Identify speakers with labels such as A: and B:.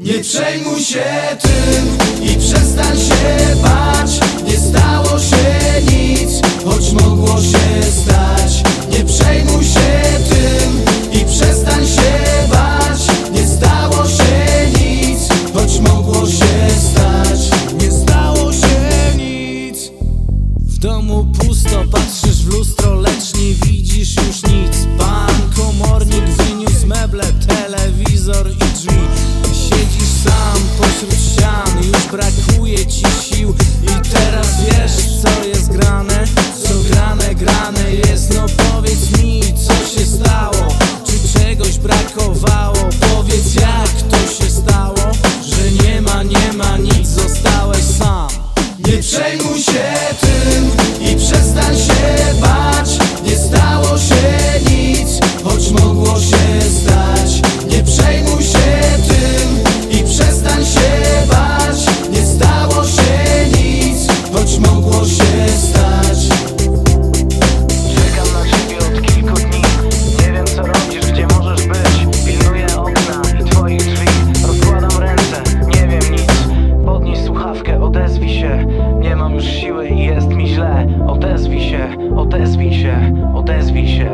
A: Nie przejmuj się tym i przestań się bać. Nie stało się nic, choć mogło się stać. Nie przejmuj się tym i przestań się bać. Nie stało się nic, choć mogło się stać. Nie stało się nic. W domu pusto, patrzysz w lustro, lecz nie widzisz już nic. Pan się. Nie mam już siły i jest mi źle. Odezwij się, odezwij się, odezwij się.